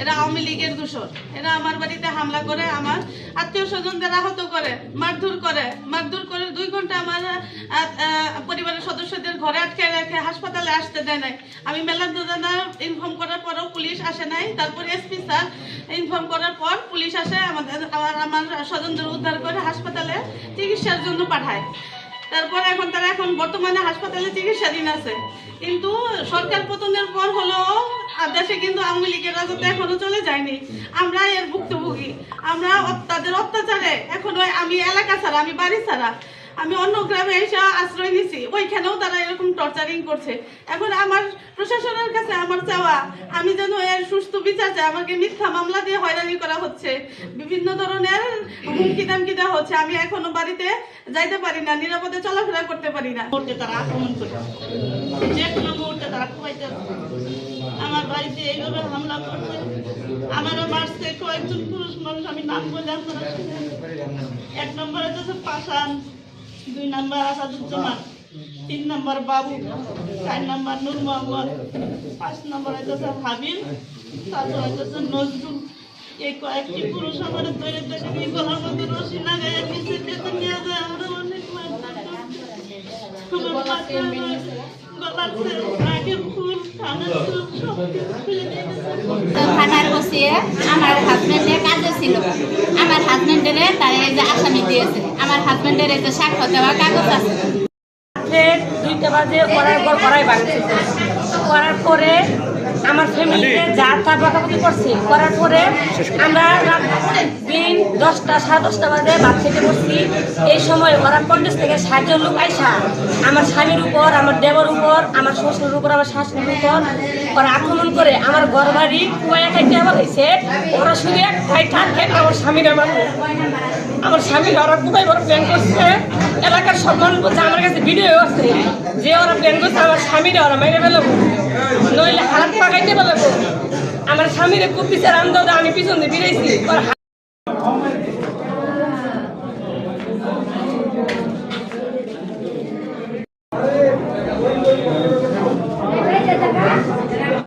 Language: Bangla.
এরা আওয়ামী লীগের দূষণ এরা আমার বাড়িতে হামলা করে, আমার আত্মীয় স্বজনদের আহত করে, মারধর করে। মারধর করে দুই ঘণ্টা আমার পরিবারের সদস্যদের ঘরে আটকে রেখে হাসপাতালে আসতে দেয় নাই। আমি মেলার দাদা ইনফর্ম করার পরও পুলিশ আসে নাই। তারপর এসপি স্যার ইনফর্ম করার পর পুলিশ আসে আমাদের, আমার আমার স্বজনদের উদ্ধার করে হাসপাতালে চিকিৎসার জন্য পাঠায়। তারপর এখন তারা এখন বর্তমানে হাসপাতালে চিকিৎসাধীন আছে। কিন্তু সরকার পতনের পর হলো আর দেশে কিন্তু আওয়ামী লীগের রাজত্ব এখনও চলে যায়নি। আমরা এর ভুক্তভোগী। আমরা তাদের অত্যাচারে এখনও আমি এলাকা ছাড়া, আমি বাড়ি ছাড়া, আমি অন্য গ্রামে এসে আশ্রয় নিছি। ওইখানেও তারা এরকম টর্চারিং করছে। এখন আমার প্রশাসনের কাছে আমার চাওয়া, আমি যেন এর সুস্থ বিচার চাই। আমাকে মিথ্যা মামলা দিয়ে হয়রানি করা হচ্ছে। বিভিন্ন ধরনের হুমকি দামকি দেওয়া হচ্ছে। আমি এখনও বাড়িতে যাইতে পারি না, নিরাপদে চলাফেরা করতে পারি না। তারা আক্রমণ করে। যে কোনো মুহূর্তে তারা আমার বাড়িতে এইভাবে হামলা করছে। আমারও মারছে কয়েকজন পুরুষ মানুষ, আমি নাম বলে আপনারা এক নম্বরে তো পাশান দুই নম্বর আসাদুজ্জামান, তিন নম্বর বাবু, চার নম্বর নূর মোহাম্মদ, পাঁচ নম্বর হইতেছে হাবিব, তারপর হইতেছে নজরুল। এই কয়েকটি পুরুষ আমার দেখে নিয়ে গলার মধ্যে রশি লাগাই নিচে নিয়ে যায় আমরা অনেক থানার বসিয়ে আমার হাজবেন্ডের কাজে ছিল। আমার হাজবেন্ডের তার এই যে আসামি দিয়েছে। আমার হাজবেন্ডের এই যে সাক্ষ্য দেওয়া কাগজ আছে। দুইটা বাজে করার পর করাই বাড়ছে করার পরে আমার ফ্যামিলিতে যা তা বকাবকি করছে, করার পরে আমরা দিন দশটা, সাড়ে দশটা বাজে ভাত খেতে বসছি। এই সময় ওরা পঞ্চাশ থেকে ষাট জন লোক আইসা, আমার স্বামীর উপর, আমার দেবর উপর, আমার শ্বশুরের উপর, আমার শাশুড়ির উপর, ওরা আক্রমণ করে আমার ঘর বাড়ি কয়েক একটা হয়েছে ওরা শুধু একটাই থাকে আমার স্বামীর আমার স্বামীর ওরা কোথায় বড় প্ল্যান করছে। এলাকার সব মানুষ বলছে আমার কাছে ভিডিও আছে। যে ওরা প্ল্যান করছে, আমার স্বামীরে ওরা মেরে ফেলব। নইলে হাত পাকাইতে ফেলব আমার স্বামীরে খুব পিছিয়ে আনতে আমি পিছন দিয়ে ফিরেছি ওর